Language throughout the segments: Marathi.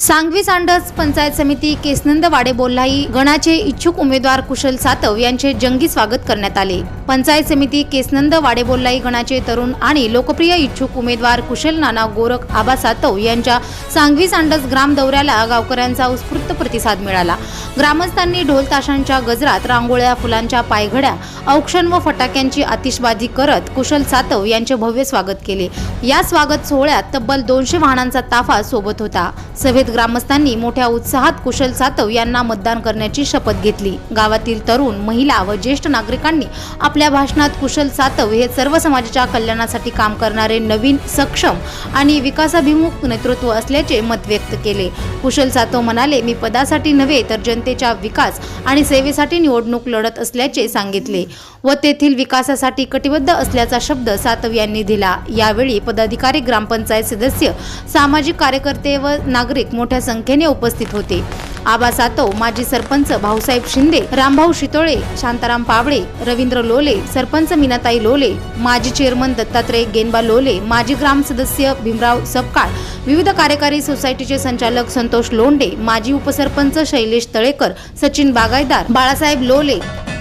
सांगवी सांडस पंचायत समिती केसनंद वाडे बोल्हाई गणाचे इच्छुक उमेदवार कुशल सातव यांचे जंगी स्वागत करण्यात आले. पंचायत समिती केसनंद वाडे बोल्हाई गणाचे तरुण आणि लोकप्रिय इच्छुक उमेदवार कुशल नाना गोरख आबा सातव यांच्या सांगवी सांडस ग्राम दौऱ्याला गावकऱ्यांचा उत्स्फूर्त प्रतिसाद मिळाला. ग्रामस्थांनी ढोल ताशांच्या गजरात रांगोळ्या फुलांच्या पायघड्या औक्षण व फटाक्यांची आतिषबाजी करत कुशल सातव यांचे भव्य स्वागत केले. या स्वागत सोहळ्यात तब्बल दोनशे वाहनांचा ताफा सोबत होता. सभेत ग्रामस्थांनी मोठ्या उत्साहात कुशल सातव यांना मतदान करण्याची शपथ घेतली. गावातील तरुण महिला व ज्येष्ठ नागरिकांनी आपल्या भाषणात कुशल सातव हे सर्व समाजाच्या कल्याणासाठी काम करणारे नवीन सक्षम आणि विकासाभिमुख नेतृत्व असल्याचे मत व्यक्त केले. कुशल सातव म्हणाले मी पदासाठी नव्हे तर जनतेच्या विकास आणि सेवेसाठी निवडणूक लढत असल्याचे सांगितले व तेथील विकासासाठी कटिबद्ध असल्याचा शब्द सातव यांनी दिला. यावेळी पदाधिकारी ग्रामपंचायत सदस्य सामाजिक कार्यकर्ते व नागरिक मोठ्या संख्येने उपस्थित होते. आबा सातव माजी सरपंच भाऊसाहेब शिंदे रामभाऊ शितोळे शांताराम पावळे रवींद्र लोले सरपंच मीनाताई लोले माजी चेअरमन दत्तात्रय गेनबा लोले माजी ग्राम सदस्य भीमराव सपकाळ विविध कार्यकारी सोसायटीचे संचालक संतोष लोंडे माजी उपसरपंच शैलेश तळेकर सचिन बागायदार बाळासाहेब लोले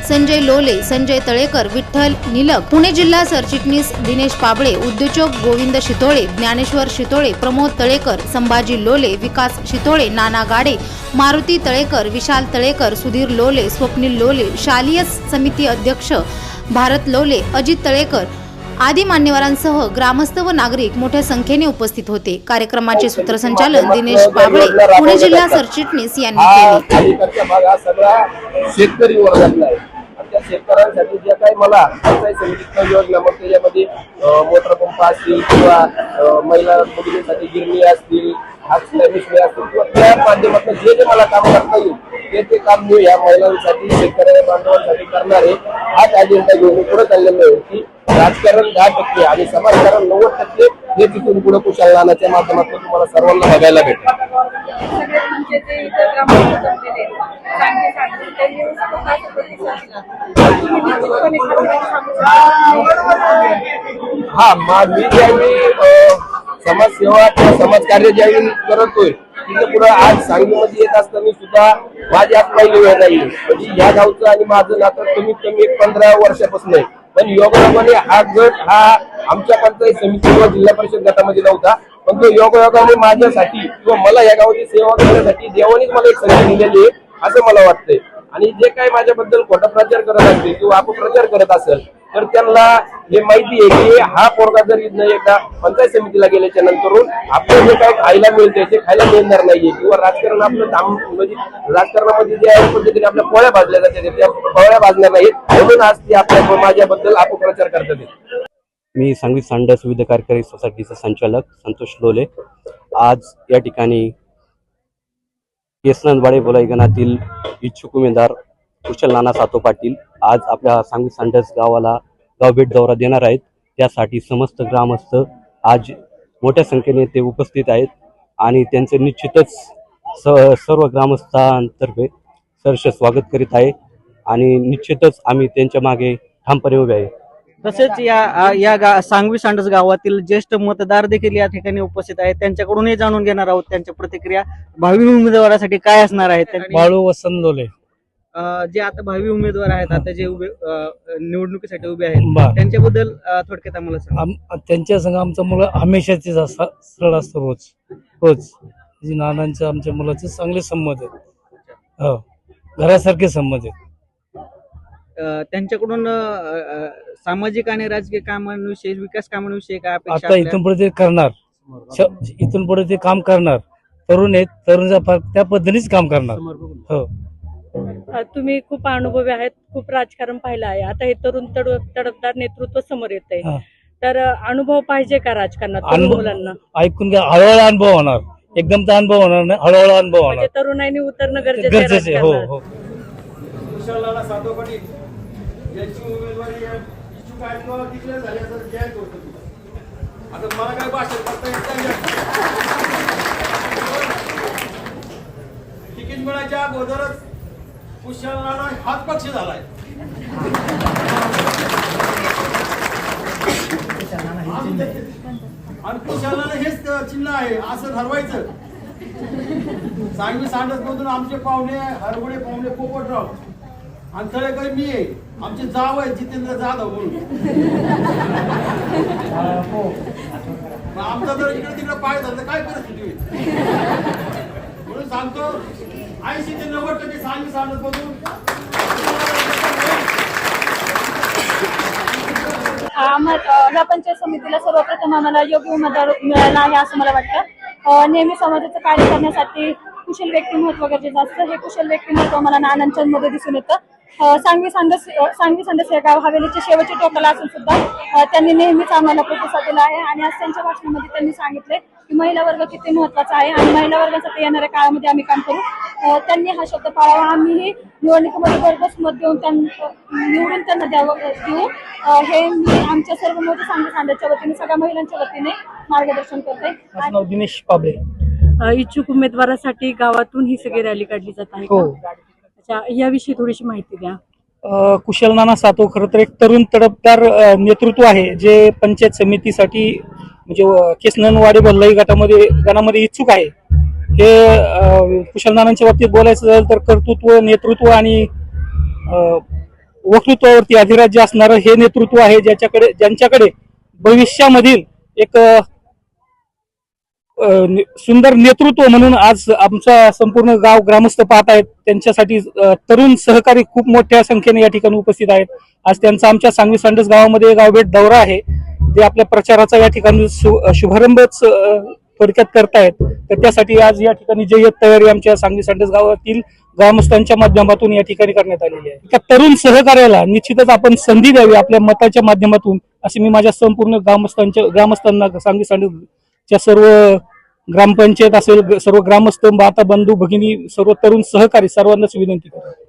संजय लोले संजय तळेकर विठ्ठल निलक पुणे जिल्हा सरचिटणीस दिनेश पाबळे उद्योजक गोविंद शितोळे ज्ञानेश्वर शितोळे प्रमोद तळेकर संभाजी लोले विकास शितोळे नाना गाडे मारुती तळेकर विशाल तळेकर सुधीर लोले स्वप्नील लोले शालीय समिती अध्यक्ष भारत लोले अजित तळेकर आदी मान्यवरांसह ग्रामस्थ व नागरिक मोठ्या संख्येने उपस्थित होते. कार्यक्रमाचे सूत्रसंचालन दिनेश पाबळे पुणे जिल्हा सरचिटणीस यांनी केले. शेतकरी वर्गातला आहे. त्या शेतकऱ्यांसाठी ज्या काही मला काही समितीतल्या योजना मग त्याच्यामध्ये मोटर पंप असतील किंवा महिला मुलींसाठी गिरणी असतील हातशिलाई मिशनी असतील किंवा त्या माध्यमातून जे जे मला काम करता येईल ते ते काम मी या महिलांसाठी शेतकऱ्या बांधवांसाठी करणार आहे. हाच अजेंडा घेऊन पुढे चाललेलो आहे की राजकारण दहा टक्के आणि समाजकारण नव्वद टक्के हे तिथून पुढे कुशल नानाच्या माध्यमातून तुम्हाला सर्वांना बघायला भेटेल सगळे तुमचे जे इतर ग्रामपंचायत जमलेले आहेत, चांगले चांगले त्यांनी येऊन सगळं काय प्रतिसाद दिला. तुम्ही निश्चितपणे खरोखर सांगू शकता. हा मा- ज्यावेळी समाजसेवा किंवा समाजकार्य ज्यावेळी करतोय तिथे पुढे आज सांगलीमध्ये येत असताना सुद्धा माझी आज पहिली वेळ नाही म्हणजे या गावचं आणि माझं नातं कमीत कमी एक पंधरा वर्षापासून आहे पण योगायोगाने हा गट हा आमच्या पंचायत समिती किंवा जिल्हा परिषद गटामध्ये नव्हता पण तो योगायोगाने माझ्यासाठी किंवा मला या गावाची सेवा करण्यासाठी देवानीच मला एक संधी दिलेली आहे असं मला वाटतंय. आणि जे काही माझ्याबद्दल खोटा प्रचार करत असतील किंवा अपप्रचार करत असेल तर त्यांना हे माहिती आहे की हा पोरगा जर एकदा पंचायत समितीला गेल्याच्या नंतरून आपलं जे काही खायला मिळतंय ते खायला मिळणार नाहीये. किंवा राजकारण आपलं काम म्हणजे राजकारणामध्ये जे आहे पद्धतीने आपल्या पोळ्या भाजल्या जातात त्या पोळ्या भाजल्या नाहीत. म्हणून आज ते आपल्या माझ्याबद्दल अपप्रचार करतात. मी सांगली सांडस विविध कार्यकारी सोसायटीचा संचालक संतोष लोले. आज या ठिकाणी केसनंदवाडे बोलाईगणातील इच्छुक उमेदवार कुशल नाना सातो पाटील आज आपल्या सांगवी सांडस गावाला गाव भेट दौरा देणार आहेत. त्यासाठी समस्त ग्रामस्थ आज मोठ्या संख्येने ते उपस्थित आहेत आणि त्यांचे निश्चितच स सर्व ग्रामस्थांतर्फे सरस स्वागत करीत आहे आणि निश्चितच आम्ही त्यांच्या मागे ठामपणे उभे आहे. तसेच या या गा सांगवी सांडस गावातील ज्येष्ठ मतदार देखील या ठिकाणी उपस्थित आहेत. त्यांच्याकडूनही जाणून घेणार आहोत त्यांच्या प्रतिक्रिया. भावी उमेदवारासाठी काय असणार आहेत बाळू वसंत लोले जे आता भावी उमेदवार आहेत आता जे उभे निवडणुकीसाठी उभे आहेत त्यांच्याबद्दल थोडक्यात आम्हाला सांगा. त्यांच्या संग आमचं मुलं हमेशाचीच असतात सरळ असतं रोज. रोज. नानांच्या आमच्या मुलाचे चांगले संमत आहेत. हो. घरासारखे संमत आहेत. त्यांच्याकडून सामाजिक आणि राजकीय कामांविषयी विकास कामांविषयी काय अपेक्षा आता? इथून पुढे ते करणार. इथून पुढे ते काम करणार. तरुण आहेत तरुणचा फार त्या पद्धतीनेच काम करणार. हो. तुम्ही खूप अनुभवी आहेत खूप राजकारण पाहिलं आहे. आता हे तरुण तड तडफदार नेतृत्व समोर येत आहे हा. तर अनुभव पाहिजे का राजकारणात तरुण मुलांना? ऐकून घ्या हळूहळू अनुभव होणार. एकदम तर अनुभव होणार नाही हळूहळू अनुभव म्हणजे होणार. तरुणांनी उतरणं गरजेचं आहे गरजेचे हो. हो. यांची उमेदवारी इच्छुक आहेत किंवा डिक्लेअर झाली असं जाहीर करतो आता मला काय भाषण करता येत तिकीट मिळायच्या अगोदरच कुशलनाना हाच पक्ष झालाय. आणि कुशलनाना हेच चिन्ह आहे असं ठरवायचं. सांगवी सांडस मधून आमचे पाहुणे हरगुडे पाहुणे पोपटराव. आणि तळेकर मी आहे. आमचे जाव आहे जितेंद्र जाधव म्हणून. मग आमचा जर इकडे तिकडे पाय झालं तर काय परिस्थिती होईल? म्हणून सांगतो ऐंशी ते नव्वद टक्के सांगवी सांडस मधून आम्हा- अ, ह्या पंचायत समितीला सर्वप्रथम आम्हाला योग्य उमेदवार मिळाला आहे असं मला वाटतं. नेहमी समाजाचं कार्य करण्यासाठी कुशल व्यक्तिमत्व गरजेचं असतं. हे कुशल व्यक्तिमत्व मला नानांच्यामध्ये दिसून येतं. सांगवी सांडस अ, सांगवी सांडस हे गाव हवेलीच्या शेवटच्या टोकाला असून सुद्धा त्यांनी नेहमीच आम्हाला प्रतिसाद दिला आहे आणि आज त्यांच्या भाषणामध्ये त्यांनी सांगितले की महिला वर्ग किती महत्त्वाचा आहे आणि महिला वर्गासाठी येणाऱ्या काळामध्ये आम्ही काम करू. त्यांनी हा शब्द पाळावा. आम्हीही निवडणुकीमध्ये भरघोस मत देऊन त्यांना निवडून त्यांना द्यावं देऊ. हे मी आमच्या सर्व मोठ्या सांगली सांड्याच्या वतीने सगळ्या महिलांच्या वतीने मार्गदर्शन करते. दिनेश पाबळे. इच्छुक उमेदवारासाठी गावातून ही सगळी रॅली काढली जात आहे का? हो. अच्छा याविषयी थोडीशी माहिती द्या. कुशल नाना सातो खरं तर एक तरुण तडपदार नेतृत्व आहे जे पंचायत समितीसाठी म्हणजे अ, केसनन वाडे गटामध्ये गणामध्ये इच्छुक आहे. हे कुशल नानांच्या बाबतीत बोलायचं झालं तर कर्तृत्व नेतृत्व आणि वक्तृत्वावरती अधिराज्य असणारं हे नेतृत्व आहे ज्याच्याकडे ज्यांच्याकडे भविष्यामधील एक सुंदर नेतृत्व म्हणून आज आमचा संपूर्ण गाव ग्रामस्थ पाहत आहेत. त्यांच्यासाठी तरुण सहकारी खूप मोठ्या संख्येने या ठिकाणी उपस्थित आहेत. आज त्यांचा आमच्या सांगवी सांडस गावामध्ये गावभेट दौरा आहे. ते आपल्या प्रचाराचा या ठिकाणी शुभारंभच थोडक्यात करतायत. तर त्यासाठी आज या ठिकाणी जय्यत तयारी आमच्या सांगवी सांडस गावातील ग्रामस्थांच्या माध्यमातून या ठिकाणी करण्यात आलेली आहे. त्या तरुण सहकार्याला निश्चितच आपण संधी द्यावी आपल्या मताच्या माध्यमातून असे मी माझ्या संपूर्ण ग्रामस्थांच्या ग्रामस्थांना सांगवी सांडसच्या सर्व ग्रामपंचायत असेल सर्व ग्रामस्थ माता बंधू भगिनी सर्व तरुण सहकारी सर्वांनाच विनंती करतो.